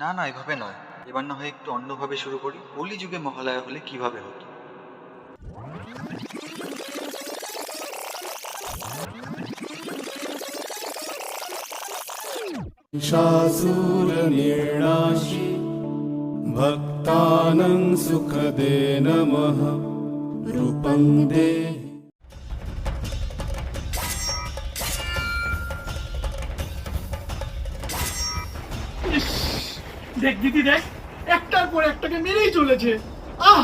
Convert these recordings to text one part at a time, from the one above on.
না না এভাবে নয় এবার না হয় একটু অন্যভাবে শুরু করি কলি যুগে মহালয়া হলে কিভাবে হতো शासूरनिर्णाशि भक्तानं सुखदे नमः रूपं देहि দেখ দিদি দেখ। একটার পর একটাকে মেরেই চলেছে। আহ!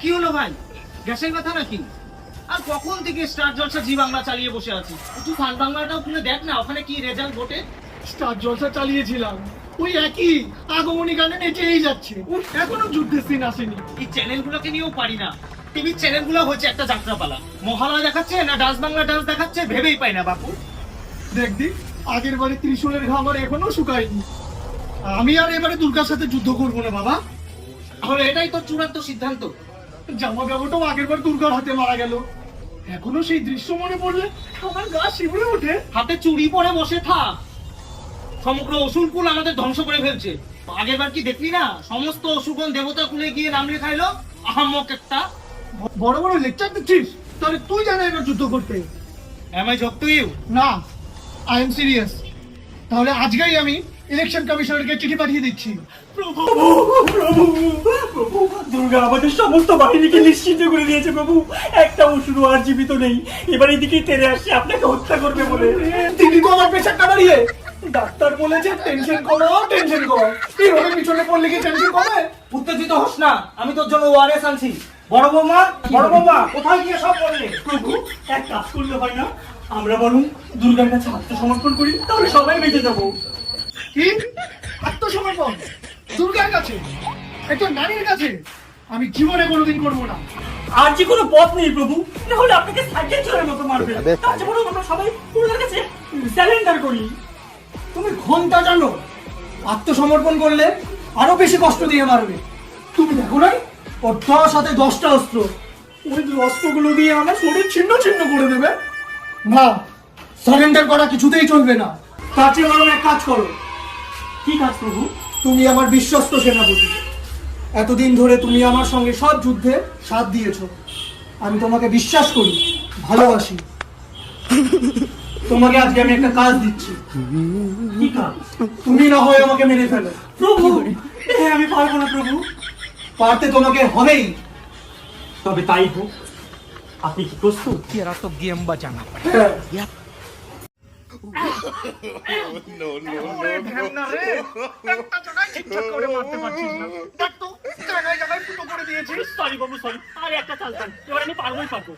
কি হলো ভাই? গ্যাসের কথা নাকি? আর কখন থেকে স্টার জলসা জি বাংলা চালিয়ে বসে আছি একটু ফান বাংলাটাও খুলে দেখ না ওখানে কি রেজাল্ট ভোটে স্টার জলসা চালিয়েছিলাম। ওই একই আগমনী গানে নেচেই যাচ্ছে। এখনও যুদ্ধের সিন আসেনি। এই চ্যানেলগুলোকে নিয়েও পারি না। টিভির চ্যানেলগুলো হচ্ছে একটা যাত্রাপালা। মহালয়া দেখাচ্ছে না ডান্স বাংলা ডান্স দেখাচ্ছে ভেবেই পাই না বাপু। দেখ দি আগের বারে ত্রিশূলের ঘা আমার এখনও শুকায়নি। আমি আর এবারে দুর্গার সাথে যুদ্ধ করব না বাবা। তাহলে এটাই তো চূড়ান্ত সিদ্ধান্ত। জামা কাপড়টাও আগের বার দুর্গার হাতে মারা গেল। এখনও সেই দৃশ্য মনে পড়লে আমার গা শিবড়ে ওঠে। হাতে চুড়ি পরে বসে থাক। সমগ্র অসুরকুল আমাদের ধ্বংস করে ফেলছে। আগের বার কি দেখলি না? সমস্ত অসুরগণ দেবতা কুলে গিয়ে নাম লেখাইলো আহাম্মক একটা। বড় বড় লেকচার দিচ্ছিস? তাহলে তুই জানা এবার যুদ্ধ করতে। Am I job to you না আই এম সিরিয়াস তাহলে আজকেই আমি ইলেকশন কমিশনারকে চিঠি পাঠিয়ে দিচ্ছি। প্রভু দুর্গা আমাদের সমস্ত বাহিনীকে নিশ্চিত করে দিয়েছে প্রভু। একটা অসুর আর জীবিত নেই। এবার এদিকেই তেরে আসছে আপনাকে হত্যা করবে বলে। তিনি তো আমার ডাক্তার বলেছে টেনশন করো টেনশন করো এইভাবে পিছনে পড়লে কি টেনশন কমে? উত্তেজিত হোস না আমি তোর জন্য ওয়ারেস আনছি। বড় বৌমা বড় বৌমা কোথায় গিয়ে সব বললে? প্রভু এক কাজ করলে হয় না আমরা বরং দুর্গার কাছে আত্মসমর্পণ করি তাহলে সবাই বেঁচে যাব। কি? আত্মসমর্পণ। দুর্গার কাছে একটা নারীর কাছে আমি জীবনে কোনোদিন করব না। আর যে কোনো পথ নেই প্রভু তাহলে আপনাকে সাইকেল চোরের মতো মারবে। তার আমরা সবাই দুর্গার কাছে স্যালেন্ডার করি। তুমি ঘণ্টা জানো আত্মসমর্পণ করলে আরও বেশি কষ্ট দিয়ে মারবে। তুমি দেখো নাই ওর দশ হাতে দশটা অস্ত্র। ওই অস্ত্রগুলো দিয়ে আমার শরীর ছিন্ন ছিন্ন করে দেবে। না সারেন্ডার করা কিছুতেই চলবে না। তার চেয়ে বরং এক কাজ করো। কি কাজ প্রভু? তুমি আমার বিশ্বস্ত সেনাপতি। এতদিন ধরে তুমি আমার সঙ্গে সব যুদ্ধে সাথ দিয়েছ। আমি তোমাকে বিশ্বাস করি ভালোবাসি। তোমাকে আজকে আমি একটা কাজ দিচ্ছি। কি কাজ? তুমি না হয় আমাকে মেরে ফেলো। প্রভু! এ, আমি পারব না প্রভু। পারতে তোমাকে হবেই। তবে তাই হোক আপনি কি প্রস্তুত? সরি বাবু সরি আর একটা চালতাম এবার আমি পারবোই পারব।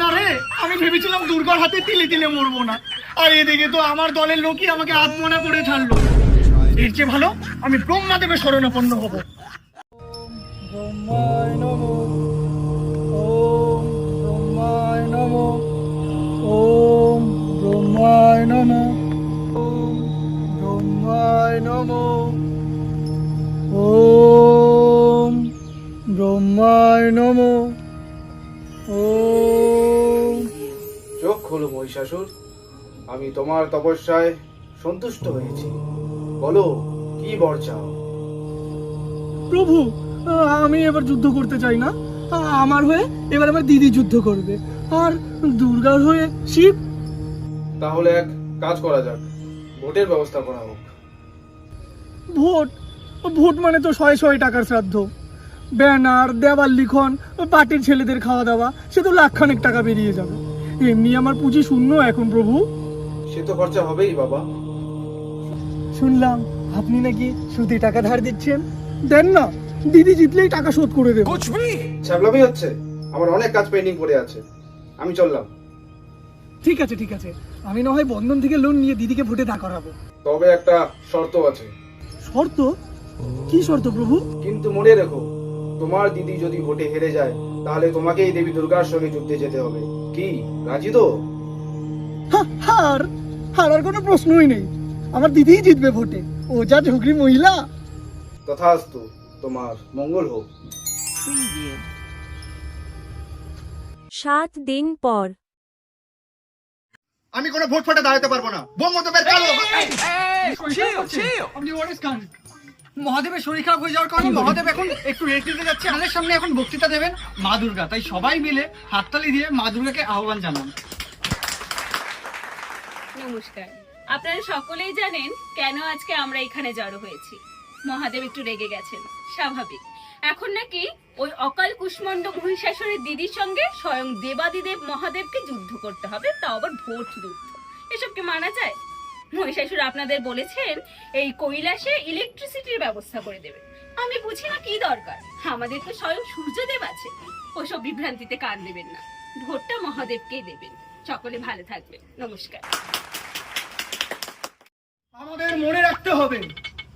না রে আমি ভেবেছিলাম দুর্গার হাতে তিলে তিলে মরবো না। আর এদিকে তো আমার দলের লোকই আমাকে আত্মনা করে ছাড়লো। এর চেয়ে ভালো আমি ব্রহ্মাদেবের শরণাপন্ন হব। ব্রহ্মায় নম ওম ব্রহ্মায় নম ওম ব্রহ্মায় নম ওম ব্রহ্মায় নম ওম ব্রহ্মায় নম ওম চোখ খোলো মহিষাসুর। আমি তোমার তপস্যায় সন্তুষ্ট হয়েছি। বলো কি বর চাও? প্রভু আমি এবার যুদ্ধ করতে চাই না। আমার হয়ে এবার আমার দিদি যুদ্ধ করবে। আর দুর্গার হয়ে শিব? তাহলে এক কাজ করা যাক। ভোটের ব্যবস্থা করা হোক। ভোট? ভোট মানে তো শয়ে শয়ে টাকার শ্রাদ্ধ। ব্যানার দেওয়াল লিখন পার্টির ছেলেদের খাওয়া দাওয়া সে তো লাখখানেক টাকা বেরিয়ে যাবে। এমনি আমার পুঁজি শূন্য এখন প্রভু। সে তো খরচা হবেই বাবা। শুনলাম আপনি নাকি সুদে টাকা ধার দিচ্ছেন। দেন না। দিদি জিতলেই টাকা শোধ করে দেবো। ছ্যাবলামি হচ্ছে। আমার অনেক কাজ পেন্ডিং পড়ে আছে। আমি চললাম। ঠিক আছে ঠিক আছে। আমি না হয় বন্ধন থেকে লোন নিয়ে দিদিকে ভোটে দা করাবো। তবে একটা শর্ত আছে। শর্ত? কি শর্ত প্রভু? কিন্তু মনে রেখো তোমার দিদি যদি ভোটে হেরে যায় তাহলে তোমাকেই দেবী দুর্গার সঙ্গে যুদ্ধে যেতে হবে। কি? রাজি তো? হার! হারার কোনো প্রশ্নই নেই। আমার দিদিই জিতবে ভোটে। ও যা ঝুঁকরি মহিলা। তথাস্তু। তোমার মঙ্গল হোক। সাত দিন পর। আমি কোনো ভোট ফোটে দাঁড়াতে পারব না। বোমতবের কালো আপনি ওয়ারিস খান মহাদেবের শরীর খারাপ হয়ে যাওয়ার কারণে মহাদেব এখন একটু রেস্ট নিতে যাচ্ছে। আমাদের সামনে এখন বক্তৃতা দেবেন মা দুর্গা। তাই সবাই মিলে হাততালি দিয়ে মা দুর্গাকে আহ্বান জানান। নমস্কার। আপনারা সকলেই জানেন কেন আজকে আমরা এখানে জড়ো হয়েছি। মহাদেব একটু রেগে গেছেন, স্বাভাবিক। এখন নাকি ওই অকাল কুষ্মণ্ড মহিষাসুরের দিদির সঙ্গে স্বয়ং দেবাদিদেব মহাদেবকে যুদ্ধ করতে হবে তাও আবার ভোট যুদ্ধ। এসব কি মানা যায়? মহিষাসুর আপনাদের বলেছেন, এই কৈলাসে ইলেকট্রিসিটির ব্যবস্থা করে দেবে। আমি বুঝি না কি দরকার। আমাদের তো স্বয়ং সূর্যদেব আছে। ওসব বিভ্রান্তিতে কান দেবেন না। ভোটটা মহাদেবকেই দেবেন। সকলে ভালো থাকবেন। নমস্কার। আমাদের মনে রাখতে হবে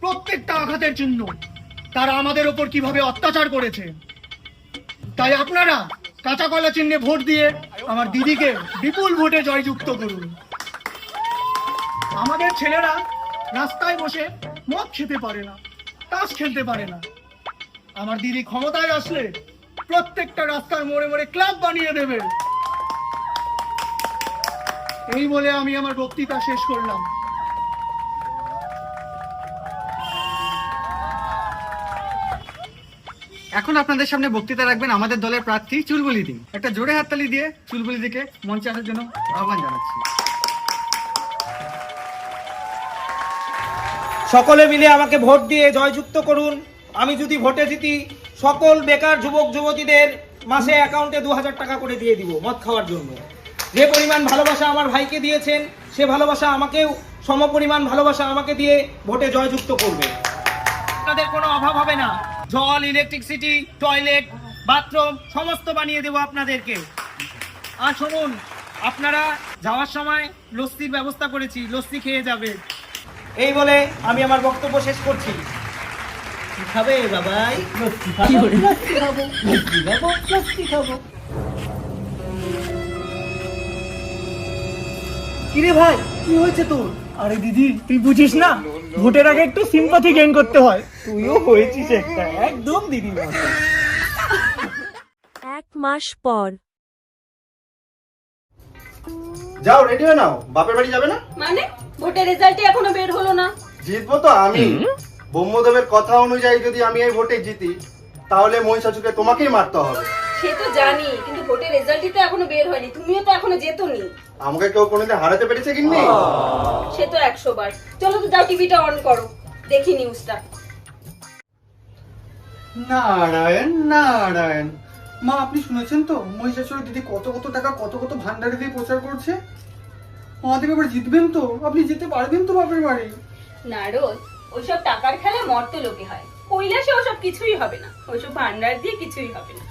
প্রত্যেকটা আঘাতের চিহ্ন তারা আমাদের ওপর কীভাবে অত্যাচার করেছে। তাই আপনারা কাঁচা কলা চিহ্নে ভোট দিয়ে আমার দিদিকে বিপুল ভোটে জয়যুক্ত করুন। আমাদের ছেলেরা রাস্তায় বসে মদ খেতে পারে না, তাস খেলতে পারে না। আমার দিদি ক্ষমতায় আসলে প্রত্যেকটা রাস্তার মোড়ে মোড়ে ক্লাব বানিয়ে দেবে। এই বলে আমি আমার বক্তৃতা শেষ করলাম। এখন আপনাদের সামনে বক্তৃতা রাখবেন আমাদের দলের প্রার্থী চুলবুলি দিন একটা জোরে হাততালি দিয়ে চুলবুলি দিকে মঞ্চে আসার জন্য আহ্বান জানাচ্ছি। সকলে মিলে আমাকে ভোট দিয়ে জয়যুক্ত করুন। আমি যদি ভোটে জিতি সকল বেকার যুবক যুবতীদের মাসে অ্যাকাউন্টে দু হাজার টাকা করে দিয়ে দিব মদ খাওয়ার জন্য। যে পরিমাণ ভালোবাসা আমার ভাইকে দিয়েছেন সে ভালোবাসা আমাকেও সম পরিমাণ ভালোবাসা আমাকে দিয়ে ভোটে জয়যুক্ত করবে। আপনাদের কোনো অভাব হবে না। জল ইলেকট্রিসিটি টয়লেট বাথরুম সমস্ত বানিয়ে দেবো আপনাদেরকে। আর শুনুন আপনারা যাওয়ার সময় লস্যির ব্যবস্থা করেছি লস্যি খেয়ে যাবে। এই বলে আমি আমার বক্তব্য শেষ করছি। খাবে বাবাই লস্যি খাব লস্যি খাব লস্যি খাব লস্যি খাব। কিরে ভাই কি হয়েছে তোর? আরে দিদি তুই বুঝিস না? ভোটের আগে একটু সিম্পাথি গেইন করতে হয়। তুইও হয়েছিস একটা একদম মতো। এক মাস পর। যাও রেডি হয়ে নাও। বাপের বাড়ি যাবে না? মানে? ভোটের রেজাল্টই এখনও বের হলো না। জিতবো তো আমি। ব্রহ্মদেবের কথা অনুযায়ী যদি আমি এই ভোটে জিতি তাহলে মহিষাসুরকে তোমাকেই মারতে হবে। সে তো জানি কিন্তু ভোটের রেজাল্টই তো এখনও বের হয়নি তুমিও তো এখনও যেতনি আমাকে কেউ কোনোদিন হারাতে পেরেছে কিন্নি সে তো একশো বার। চলো তো যাও টিভিটা অন করো দেখি নিউজটা নারায়ণ নারায়ণ। মা আপনি শুনেছেন তো? মহিষাসুরের দিদি কত কত টাকা কত কত ভান্ডারে দিয়ে প্রচার করছে? মহাদেব এবার জিতবেন তো? আপনি যেতে পারবেন তো বাপের বাড়ি। নারদ ওইসব টাকার খেলা মর্ত লোকে হয়। কৈলাসে ওসব কিছুই হবে না। ওইসব ভান্ডার দিয়ে কিছুই হবে না।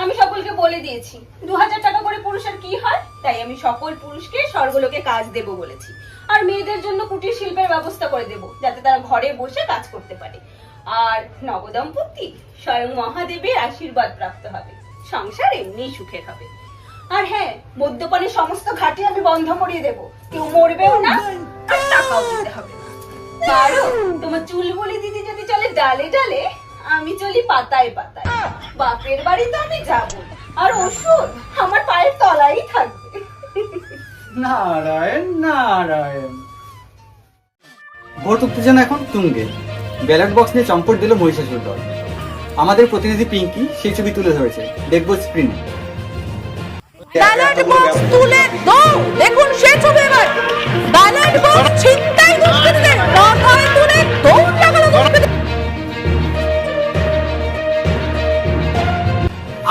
আমি সকলকে বলে দিয়েছি দু হাজার টাকা করে পুরুষের কি হয়? তাই আমি সকল পুরুষকে স্বর্গলোকে কাজ দেব বলেছি। আর মেয়েদের জন্য কুটির শিল্পের ব্যবস্থা করে দেব, যাতে তারা ঘরে বসে কাজ করতে পারে। আর নবদম্পতি স্বয়ং মহাদেবের আশীর্বাদ প্রাপ্ত হবে, সংসার এমনি সুখের হবে। আর হ্যাঁ মদ্যপানের সমস্ত ঘাটে আমি বন্ধ করিয়ে দেব, কেউ মরবেও না, আর টাকাও দিতে হবে তোমার চুলবুলি দিদি যদি চলে ডালে ডালে, আমি চলি পাতায় পাতায়। বাপের বাড়ি তো আমি যাব। আর ওষুধ আমার পায়ের তলাই থাকবে। নারায়ণ নারায়ণ। ভোট উত্তেজনা এখন তুঙ্গে। ব্যালট বক্স নিয়ে চম্পট দিল মহিষাসুর দল। আমাদের প্রতিনিধি পিঙ্কি সেই ছবি তুলে ধরেছে। দেখব স্ক্রিনে ব্যালট বক্স তুলে দাও। দেখুন সে ছবি এবার। ব্যালট বক্স ছিনতাই দুষ্কৃতীদের মাথায় তুলে দৌড়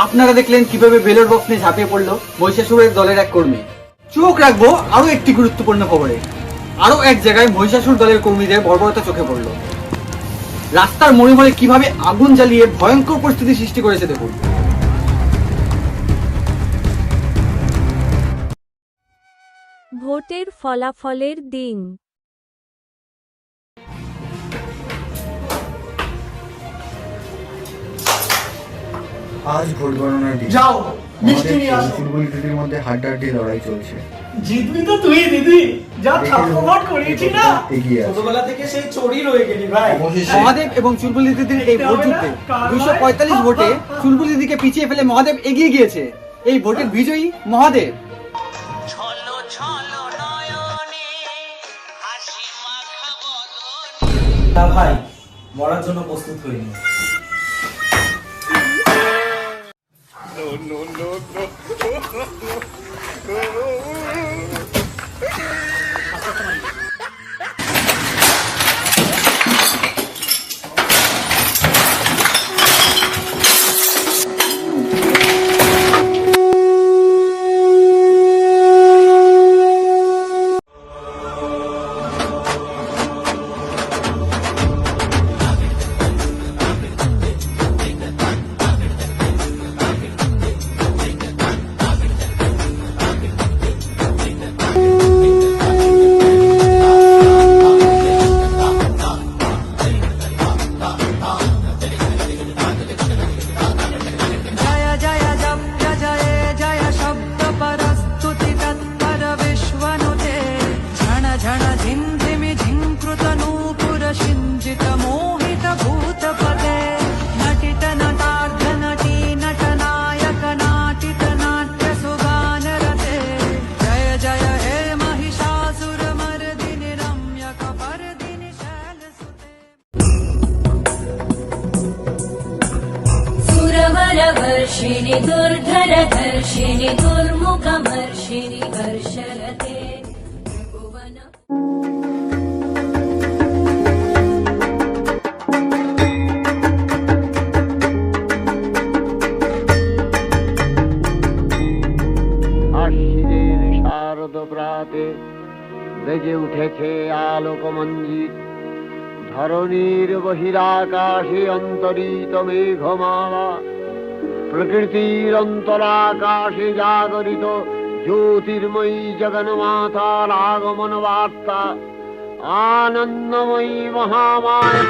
আপনারা দেখলেন কীভাবে বেলট বক্স নিয়ে ঝাঁপিয়ে পড়ল মহিষাসুরের দলের এক কর্মী। চোখ রাখব আরও একটি গুরুত্বপূর্ণ খবরে। আরও এক জায়গায় মহিষাসুর দলের কর্মীদের বর্বরতা চোখে পড়ল। রাস্তার মোড়ে কীভাবে আগুন জ্বালিয়ে ভয়ঙ্কর পরিস্থিতি সৃষ্টি করেছে দেখুন। ভোটের ফলাফলের দিন। আজ ভোট গণনার দিন। যাও মিষ্টি নিয়ে আসো। ফুটবল ক্রিকেটের মধ্যে হাড্ডাহাড্ডি লড়াই চলছে। জিতবি তো তুই দিদি। যা না। ছোটবেলা থেকে সেই রয়ে গেলি ভাই। মহাদেব এবং চুলবুলি দিদির এই ভোট দুশো পঁয়তাল্লিশ ভোটে চুলবুলি দিদিকে পিছিয়ে ফেলে মহাদেব এগিয়ে গিয়েছে। এই ভোটের বিজয়ী মহাদেব। ভাই মরার জন্য প্রস্তুত হইনি। no, no, no, no. Varshini ദുർമുഖമർഷിണി বেজে উঠেছে আলোকমঞ্জিত ধরণীর বহিরাকাশে অন্তরিত মেঘমালা প্রকৃতির অন্তরাকাশে জাগরিত জ্যোতির্ময়ী জগন্মাতার আগমন বার্তা আনন্দময়ী মহামায়।